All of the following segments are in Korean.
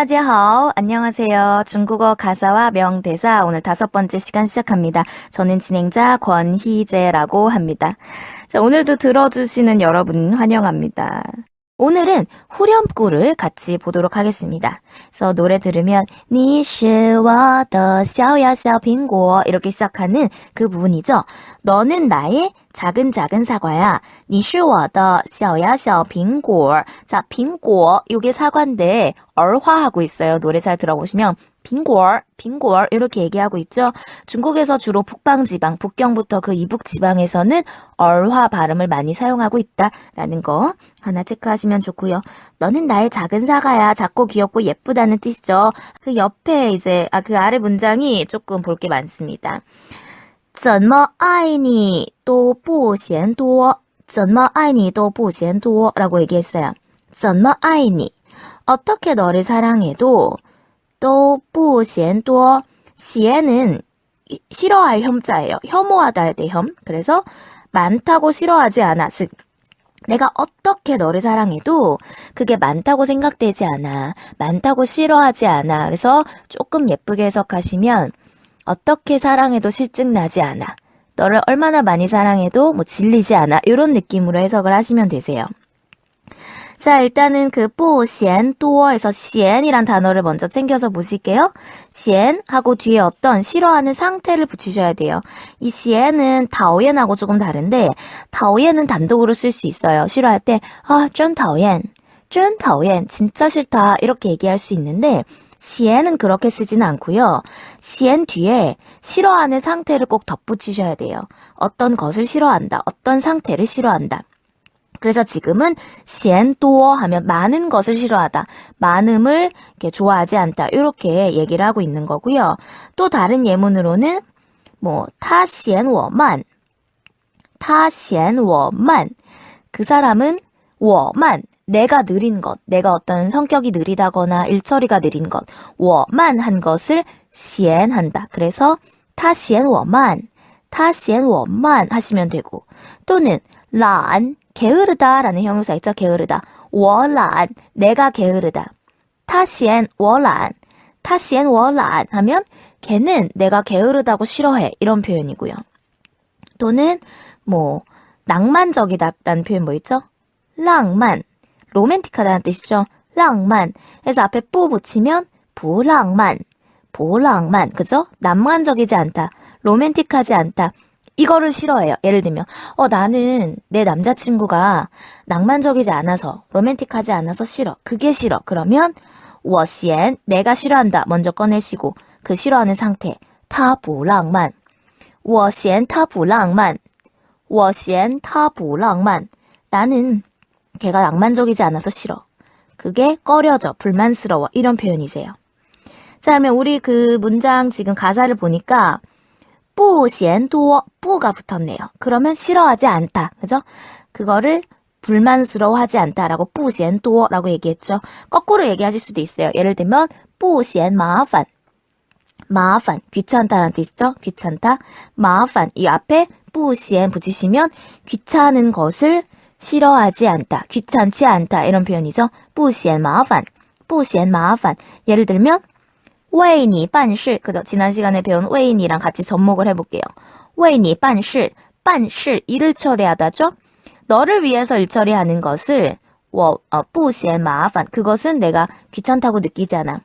다지하오. 안녕하세요. 중국어 가사와 명대사 오늘 다섯 번째 시간 시작합니다. 저는 진행자 권희재라고 합니다. 자, 오늘도 들어주시는 여러분 환영합니다. 오늘은 후렴구를 같이 보도록 하겠습니다. 그래서 노래 들으면 你是我的小呀小苹果 이렇게 시작하는 그 부분이죠. 너는 나의 작은 작은 사과야. 你是我的小呀小苹果. 자, 苹果 이게 사과인데 얼화하고 있어요. 노래 잘 들어보시면 苹果, 苹果 이렇게 얘기하고 있죠. 중국에서 주로 북방 지방, 북경부터 그 이북 지방에서는 얼화 발음을 많이 사용하고 있다라는 거 하나 체크하시면 좋고요. 너는 나의 작은 사과야. 작고 귀엽고 예쁘다는 뜻이죠. 그 옆에 이제 아 그 아래 문장이 조금 볼 게 많습니다. 怎么爱你都不嫌多.怎么爱你都不嫌多 라고 얘기했어요. 怎么爱你 어떻게 너를 사랑해도 都不嫌多 시에는 이- 싫어할 혐자예요. 혐오하다 할 때 혐. 그래서 많다고 싫어하지 않아. 즉 내가 어떻게 너를 사랑해도 그게 많다고 생각되지 않아. 많다고 싫어하지 않아. 그래서 조금 예쁘게 해석하시면 어떻게 사랑해도 실증 나지 않아. 너를 얼마나 많이 사랑해도 뭐 질리지 않아. 이런 느낌으로 해석을 하시면 되세요. 자, 일단은 그 뿌시엔 또어에서 시엔이란 단어를 먼저 챙겨서 보실게요. 시엔 하고 뒤에 어떤 싫어하는 상태를 붙이셔야 돼요. 이 시엔은 다오옌하고 조금 다른데 다오옌은 단독으로 쓸 수 있어요. 싫어할 때 아, 쫀 다오옌, 쫀 다오옌, 진짜 싫다 이렇게 얘기할 수 있는데 시엔은 그렇게 쓰진 않고요. 시엔 뒤에 싫어하는 상태를 꼭 덧붙이셔야 돼요. 어떤 것을 싫어한다. 어떤 상태를 싫어한다. 그래서 지금은 시엔 또어 하면 많은 것을 싫어하다. 많음을 이렇게 좋아하지 않다. 이렇게 얘기를 하고 있는 거고요. 또 다른 예문으로는 뭐 타시엔 워만 타시엔 워만 그 사람은 워만 내가 느린 것, 내가 어떤 성격이 느리다거나 일처리가 느린 것, 워만 한 것을 시엔한다. 그래서 타시엔 워만, 타시엔 워만 하시면 되고 또는 란 게으르다라는 형용사 있죠. 게으르다. 워란 내가 게으르다. 타시엔 워란 타시엔 워란 하면 걔는 내가 게으르다고 싫어해 이런 표현이고요. 또는 뭐 낭만적이다라는 표현 뭐 있죠? 낭만, 로맨틱하다는 뜻이죠. 낭만. 그래서 앞에 뿌 붙이면 부낭만, 부낭만, 그죠? 낭만적이지 않다, 로맨틱하지 않다. 이거를 싫어해요. 예를 들면, 어, 나는 내 남자친구가 낭만적이지 않아서, 로맨틱하지 않아서 싫어. 그게 싫어. 그러면, 워시엔, 내가 싫어한다. 먼저 꺼내시고, 그 싫어하는 상태. 타부낭만. 워시엔 타부낭만. 워시엔 타부낭만. 나는 걔가 낭만적이지 않아서 싫어. 그게 꺼려져, 불만스러워. 이런 표현이세요. 자, 그러면 우리 그 문장 지금 가사를 보니까 뿌시엔도어, 뿌가 붙었네요. 그러면 싫어하지 않다. 그죠? 그거를 불만스러워하지 않다라고 뿌시엔도어라고 얘기했죠. 거꾸로 얘기하실 수도 있어요. 예를 들면 뿌시엔 마판 마판 귀찮다라는 뜻이죠. 귀찮다. 마판 이 앞에 뿌시엔 붙이시면 귀찮은 것을 싫어하지 않다. 귀찮지 않다. 이런 표현이죠. 不嫌麻烦.不嫌麻烦. 예를 들면 为你办事. 그죠? 지난 시간에 배운 为你랑 같이 접목을 해볼게요. 为你办事. 办事 일을 처리하다죠? 너를 위해서 일 처리하는 것을 我 어, 不嫌麻烦. 그것은 내가 귀찮다고 느끼지 않아.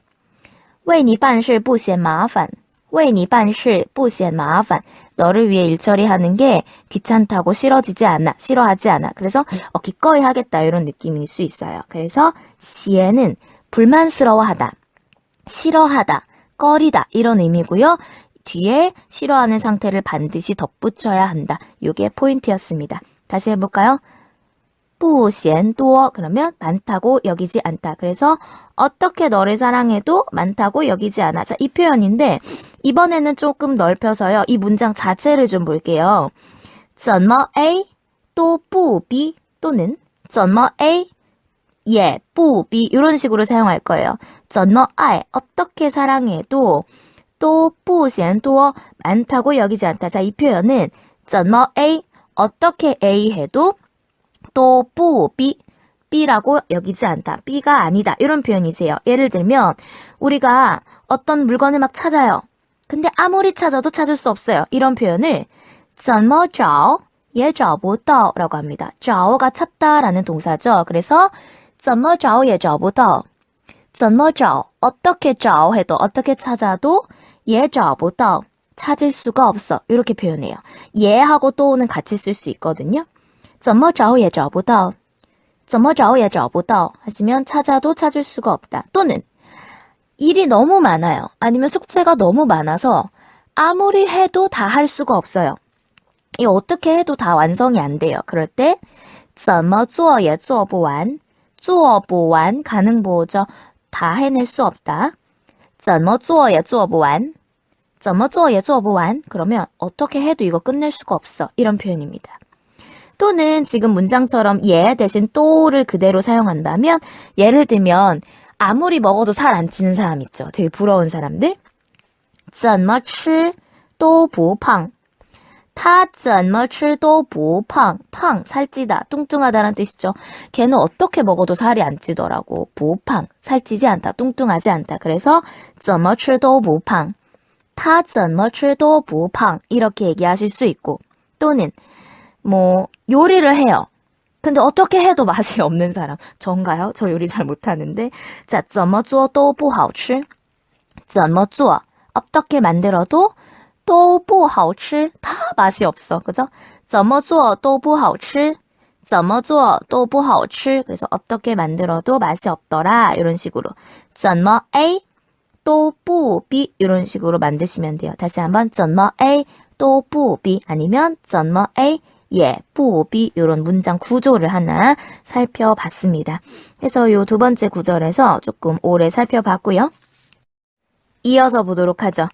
为你办事不嫌麻烦. 为你办事不嫌麻烦. 너를 위해 일 처리하는 게 귀찮다고 싫어지지 않아. 싫어하지 않아. 그래서 어, 기꺼이 하겠다. 이런 느낌일 수 있어요. 그래서 시에는 불만스러워하다. 싫어하다, 꺼리다 이런 의미고요. 뒤에 싫어하는 상태를 반드시 덧붙여야 한다. 이게 포인트였습니다. 다시 해볼까요? 不嫌多 그러면 많다고 여기지 않다. 그래서 어떻게 너를 사랑해도 많다고 여기지 않아. 자, 이 표현인데 이번에는 조금 넓혀서요. 이 문장 자체를 좀 볼게요. 怎么 A 都不 B 또는 怎么 A 예, 뿌, 비 이런 식으로 사용할 거예요. 怎么爱 어떻게 사랑해도 또 뿌嫌 또 많다고 여기지 않다. 자, 이 표현은 怎么 A 어떻게 A 해도 또 뿌, 비 B라고 여기지 않다. B가 아니다. 이런 표현이세요. 예를 들면 우리가 어떤 물건을 막 찾아요. 근데 아무리 찾아도 찾을 수 없어요. 이런 표현을 怎么找也找不到라고 합니다. 找가 찾다라는 동사죠. 그래서 怎么找也找不到怎么找 어떻게 找 해도 어떻게 찾아도 也找不到 찾을 수가 없어. 이렇게 표현해요. 예하고 또는 같이 쓸 수 있거든요. 怎么找也找不到怎么找也找不到 하시면 찾아도 찾을 수가 없다. 또는 일이 너무 많아요. 아니면 숙제가 너무 많아서 아무리 해도 다 할 수가 없어요. 이 어떻게 해도 다 완성이 안 돼요. 그럴 때 怎么做也做不完做不完 가능 보호죠. 다 해낼 수 없다. 怎么做也做不完怎么做也做不完 그러면 어떻게 해도 이거 끝낼 수가 없어. 이런 표현입니다. 또는 지금 문장처럼 예 대신 또를 그대로 사용한다면 예를 들면 아무리 먹어도 살 안 찌는 사람 있죠. 되게 부러운 사람들. 怎么吃都不胖他怎么吃都不胖. 팡, 살찌다, 뚱뚱하다는 뜻이죠. 걔는 어떻게 먹어도 살이 안 찌더라고. 不胖, 살찌지 않다, 뚱뚱하지 않다. 그래서 怎么吃都不胖.他怎么吃都不胖. 이렇게 얘기하실 수 있고 또는 뭐 요리를 해요. 근데 어떻게 해도 맛이 없는 사람. 전가요? 저 요리 잘 못하는데. 자, 怎么做都不好吃.怎么做 어떻게 만들어도 都不好吃. 다 맛이 없어. 그죠? 怎么做都不好吃.怎么做都不好吃. 그래서 어떻게 만들어도 맛이 없더라. 이런 식으로. 怎么 A 都不 B 이런 식으로 만드시면 돼요. 다시 한번 怎么 A 都不 B 아니면 怎么 A 예, 뽀비 이런 문장 구조를 하나 살펴봤습니다. 그래서 이 두 번째 구절에서 조금 오래 살펴봤고요. 이어서 보도록 하죠.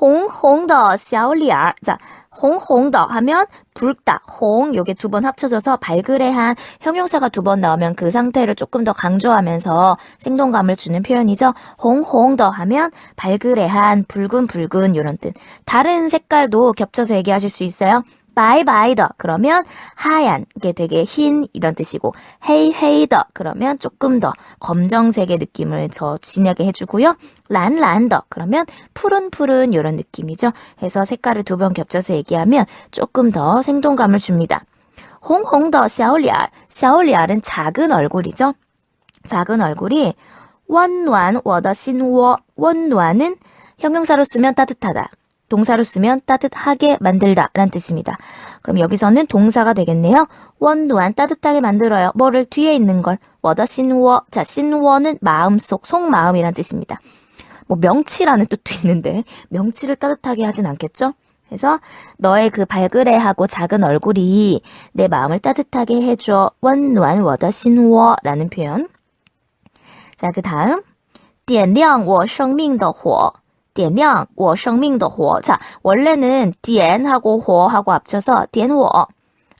홍홍더 샤올리알 자, 홍홍더 하면 붉다, 홍 요게 두 번 합쳐져서 발그레한 형용사가 두 번 나오면 그 상태를 조금 더 강조하면서 생동감을 주는 표현이죠. 홍홍더 하면 발그레한 붉은 붉은 요런 뜻. 다른 색깔도 겹쳐서 얘기하실 수 있어요. 바이바이더. 그러면 하얀 이게 되게 흰 이런 뜻이고 헤이헤이더. 그러면 조금 더 검정색의 느낌을 더 진하게 해주고요. 란란더. 그러면 푸른푸른 이런 느낌이죠. 해서 색깔을 두 번 겹쳐서 얘기하면 조금 더 생동감을 줍니다. 홍홍더 샤올리알. 샤올리알은 작은 얼굴이죠. 작은 얼굴이 원완 워더 신워 원완은 형용사로 쓰면 따뜻하다 동사로 쓰면 따뜻하게 만들다 라는 뜻입니다. 그럼 여기서는 동사가 되겠네요. 원도안 따뜻하게 만들어요. 뭐를 뒤에 있는 걸. 워더 신워. 자, 신워는 마음속, 속마음이란 뜻입니다. 뭐 명치라는 뜻도 있는데 명치를 따뜻하게 하진 않겠죠? 그래서 너의 그 발그레하고 작은 얼굴이 내 마음을 따뜻하게 해줘. 원노안 워더 신워라는 표현. 자, 그 다음 点亮我生命的火 点亮我生命的火. 자, 원래는 点하고 火하고 합쳐서 点火,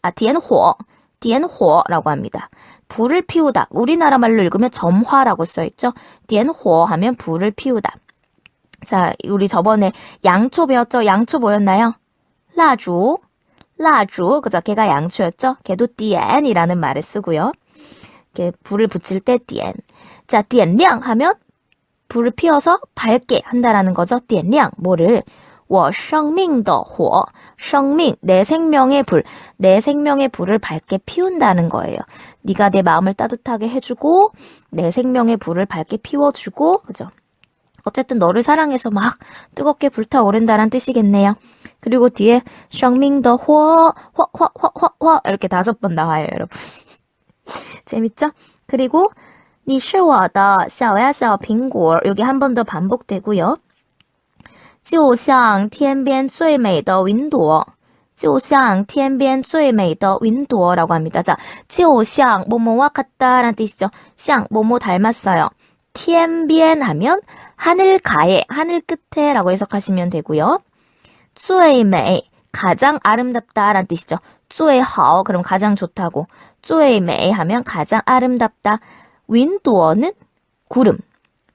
아, 点火, 点火라고 합니다. 불을 피우다. 우리나라 말로 읽으면 점화라고 써있죠. 点火 하면 불을 피우다. 자, 우리 저번에 양초 배웠죠? 양초 뭐였나요? 라주, 라주, 그죠? 걔가 양초였죠? 걔도 点이라는 말을 쓰고요. 이렇게 불을 붙일 때 点. 자, 点량 하면 불을 피워서 밝게 한다라는 거죠. 点량 뭐를 我生命的火, 生命 내 생명의 불, 내 생명의 불을 밝게 피운다는 거예요. 네가 내 마음을 따뜻하게 해주고 내 생명의 불을 밝게 피워주고, 그죠? 어쨌든 너를 사랑해서 막 뜨겁게 불타오른다는 뜻이겠네요. 그리고 뒤에 生命的火, 화, 화, 화, 화, 화 이렇게 다섯 번 나와요, 여러분. 재밌죠? 그리고 你是我的小呀小苹果 여기 한 번 더 반복되고요. 就像天边最美的云朵.就像天边最美的云朵 라고 합니다. 자, 就像 뭐뭐와 같다라는 뜻이죠. 像 뭐뭐 닮았어요. 天边 하면 하늘 가에, 하늘 끝에 라고 해석하시면 되고요. 最美 가장 아름답다라는 뜻이죠. 最好 그럼 가장 좋다고. 最美 하면 가장 아름답다. 윈도어는 구름.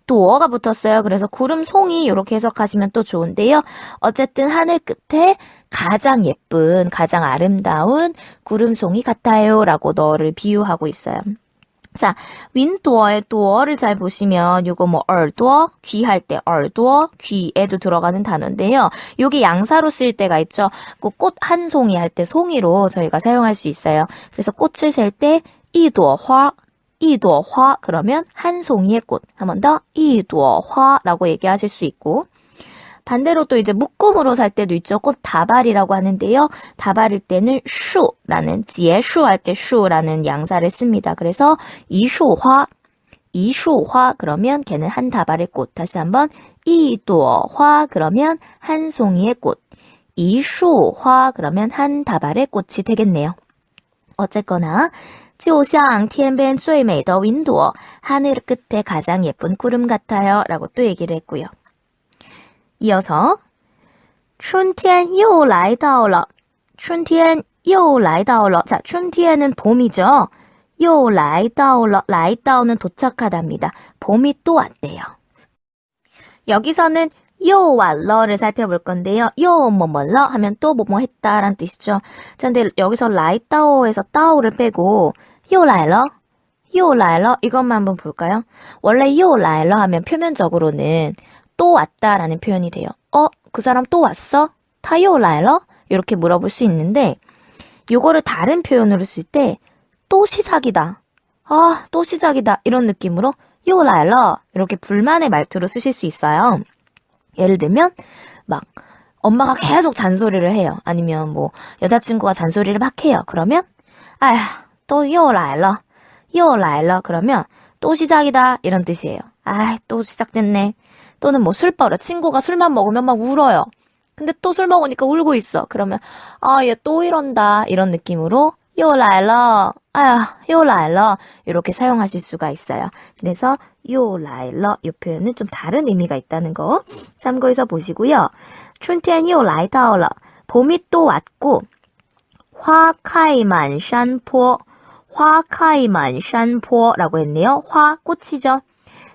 도어가 붙었어요. 그래서 구름 송이 이렇게 해석하시면 또 좋은데요. 어쨌든 하늘 끝에 가장 예쁜, 가장 아름다운 구름 송이 같아요. 라고 너를 비유하고 있어요. 자, 윈도어의 도어를 잘 보시면 요거 뭐 얼도어, 귀할 때 얼도어, 귀에도 들어가는 단어인데요. 요게 양사로 쓰일 때가 있죠. 그 꽃 한 송이 할 때 송이로 저희가 사용할 수 있어요. 그래서 꽃을 셀 때 이도화, 이도화 그러면 한 송이의 꽃. 한 번 더 이도화라고 얘기하실 수 있고 반대로 또 이제 묶음으로 살 때도 있죠. 꽃 다발이라고 하는데요. 다발일 때는 슈라는 지에슈 할 때 슈라는 양사를 씁니다. 그래서 이슈화 이슈화 그러면 걔는 한 다발의 꽃. 다시 한번 이도화 그러면 한 송이의 꽃. 이슈화 그러면 한 다발의 꽃이 되겠네요. 어쨌거나 就像天边最美的云朵, 하늘 끝에 가장 예쁜 구름 같아요. 라고 또 얘기를 했고요. 이어서 春天又来到了.春天又来到了. 자, 春天은 봄이죠. 又来到了. 来到는 도착하답니다. 봄이 또 왔대요. 여기서는 又왔了를 살펴볼 건데요. 又뭐뭐러 하면 또 뭐뭐 했다라는 뜻이죠. 자, 근데 여기서 来到에서 到를 빼고 又来了,又来了 이것만 한번 볼까요? 원래 又来了 하면 표면적으로는 또 왔다라는 표현이 돼요. 어, 그 사람 또 왔어? 他又来了? 이렇게 물어볼 수 있는데 요거를 다른 표현으로 쓸 때 또 시작이다. 아, 또 시작이다. 이런 느낌으로 又来了 이렇게 불만의 말투로 쓰실 수 있어요. 예를 들면 막 엄마가 계속 잔소리를 해요. 아니면 뭐 여자친구가 잔소리를 막 해요. 그러면 아휴, 또 요 라일러, 요 라일러 그러면 또 시작이다 이런 뜻이에요. 아이 또 시작됐네. 또는 뭐 술버릇 친구가 술만 먹으면 막 울어요. 근데 또 술 먹으니까 울고 있어. 그러면 아 얘 또 이런다 이런 느낌으로 요 라일러 아요 라일러 이렇게 사용하실 수가 있어요. 그래서 요 라일러 이 표현은 좀 다른 의미가 있다는 거 참고해서 보시고요. 춘티엔 요 라이다올러 봄이 또 왔고 화카이만 샨포 화카이만 샨포라고 했네요. 화 꽃이죠.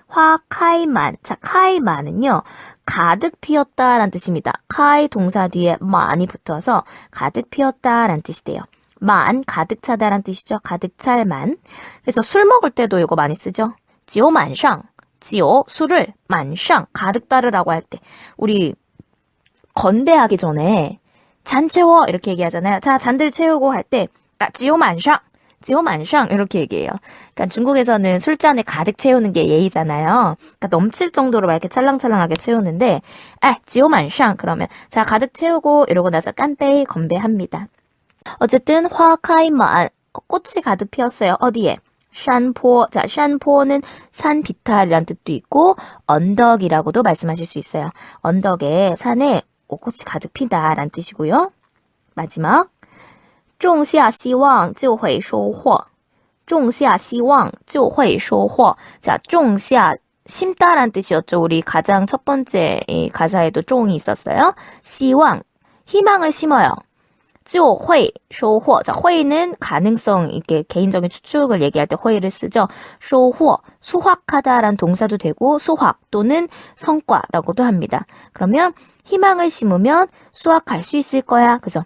화카이만. 자, 카이만은요. 가득 피었다란 뜻입니다. 카이 동사 뒤에 많이 붙어서 가득 피었다란 뜻이 돼요. 만 가득 차다란 뜻이죠. 가득 찰만. 그래서 술 먹을 때도 이거 많이 쓰죠. 지오 만상. 지오 술을 만상 가득 따르라고 할 때 우리 건배하기 전에 잔 채워 이렇게 얘기하잖아요. 자 잔들 채우고 할 때 아, 지오 만상 지오 만상 이렇게 얘기해요. 그러니까 중국에서는 술잔을 가득 채우는 게 예의잖아요. 그러니까 넘칠 정도로 막 이렇게 찰랑찰랑하게 채우는데 아, 지오 만상 그러면 자 가득 채우고 이러고 나서 깐페이 건배합니다. 어쨌든 화카이만 꽃이 가득 피었어요. 어디에? 샨포. 자, 샨포는 산 비탈이란 뜻도 있고 언덕이라고도 말씀하실 수 있어요. 언덕에 산에 꽃이 가득 피다라는 뜻이고요. 마지막 种下希望就会收获.种下希望就会收获. 자, 种下 심다란 뜻이었죠. 우리 가장 첫 번째 이 가사에도 종이 있었어요. 희망, 희망을 심어요. 就会收获. 자, 会는 가능성, 이게 개인적인 추측을 얘기할 때 회를 쓰죠. 收获, 수확하다란 동사도 되고 수확 또는 성과라고도 합니다. 그러면 희망을 심으면 수확할 수 있을 거야. 그죠?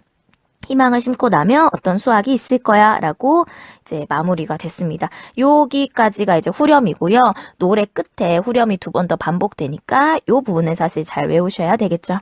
희망을 심고 나면 어떤 수확이 있을 거야 라고 이제 마무리가 됐습니다. 여기까지가 이제 후렴이고요. 노래 끝에 후렴이 두 번 더 반복되니까 이 부분을 사실 잘 외우셔야 되겠죠.